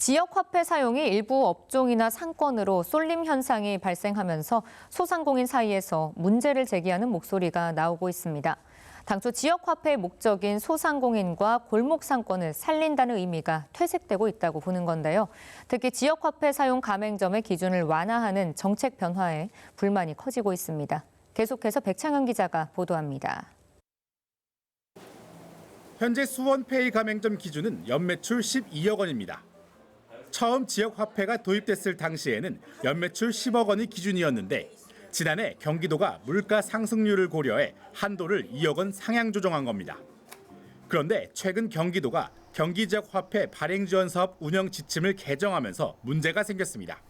지역 화폐 사용이 일부 업종이나 상권으로 쏠림 현상이 발생하면서 소상공인 사이에서 문제를 제기하는 목소리가 나오고 있습니다. 당초 지역 화폐의 목적인 소상공인과 골목 상권을 살린다는 의미가 퇴색되고 있다고 보는 건데요. 특히 지역 화폐 사용 가맹점의 기준을 완화하는 정책 변화에 불만이 커지고 있습니다. 계속해서 백창현 기자가 보도합니다. 현재 수원페이 가맹점 기준은 연매출 12억 원입니다. 처음 지역 화폐가 도입됐을 당시에는 연매출 10억 원이 기준이었는데 지난해 경기도가 물가 상승률을 고려해 한도를 2억 원 상향 조정한 겁니다. 그런데 최근 경기도가 경기 지역 화폐 발행 지원 사업 운영 지침을 개정하면서 문제가 생겼습니다.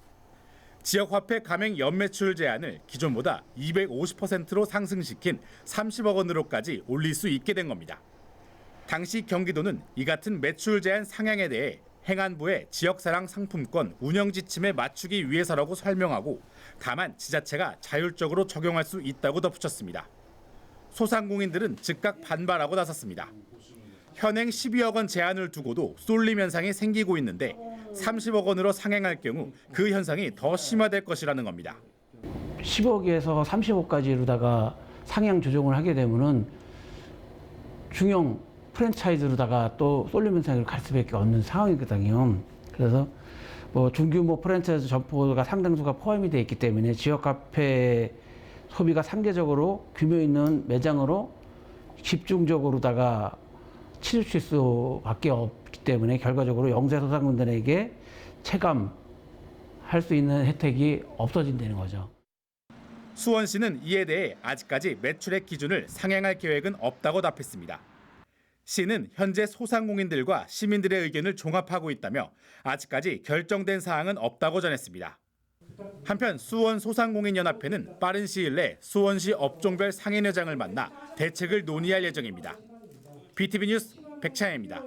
지역 화폐 가맹 연매출 제한을 기존보다 250%로 상승시킨 30억 원으로까지 올릴 수 있게 된 겁니다. 당시 경기도는 이 같은 매출 제한 상향에 대해 행안부의 지역사랑 상품권 운영 지침에 맞추기 위해서라고 설명하고 다만 지자체가 자율적으로 적용할 수 있다고 덧붙였습니다. 소상공인들은 즉각 반발하고 나섰습니다. 현행 12억 원 제한을 두고도 쏠림 현상이 생기고 있는데 30억 원으로 상향할 경우 그 현상이 더 심화될 것이라는 겁니다. 10억에서 30억까지로다가 상향 조정을 하게 되면은 중형 프랜차이즈로다가 또 쏠림 현상을 갈 수밖에 없는 상황이거든요. 그래서 뭐 중규모 프랜차이즈 점포가 상당수가 포함이 되어 있기 때문에 지역 카페 소비가 상대적으로 규모 있는 매장으로 집중적으로다가 치우칠 수밖에 없기 때문에 결과적으로 영세 소상공인들에게 체감 할 수 있는 혜택이 없어진다는 거죠. 수원 시는 이에 대해 아직까지 매출액 기준을 상향할 계획은 없다고 답했습니다. 시는 현재 소상공인들과 시민들의 의견을 종합하고 있다며 아직까지 결정된 사항은 없다고 전했습니다. 한편 수원 소상공인연합회는 빠른 시일 내 수원시 업종별 상인회장을 만나 대책을 논의할 예정입니다. BTV 뉴스 백차혜입니다.